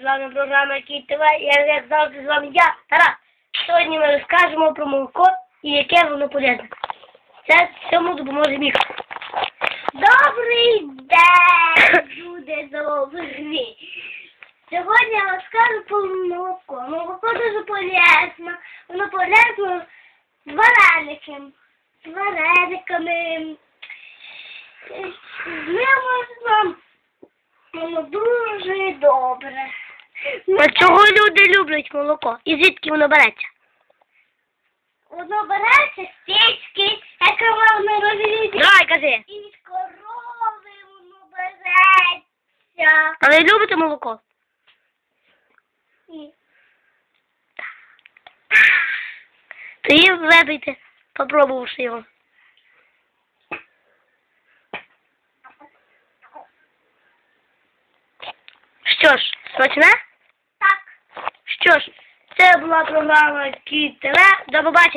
з вами програма Кіт ТВ. Я як завжди з вами я, Тарас. Сьогодні ми розкажемо про молоко і яке воно полезне. Це цьому допоможе міг. Добрий день, люди добрі. Сьогодні я розкажу про молоко. Молоко дуже полезно. Воно полезно з вареником. З варениками. З ним можна Воно дуже добре. А чого люди люблять молоко? І звідки воно береться? Воно береться з печки, яка воно розрізі. Давай, кажи. І від корови воно береться. А ви любите молоко? Ні. Тоді вибийте, попробувавши його. Що ж, смачне? Що ж, це була програма Кіт ТВ. До побачення.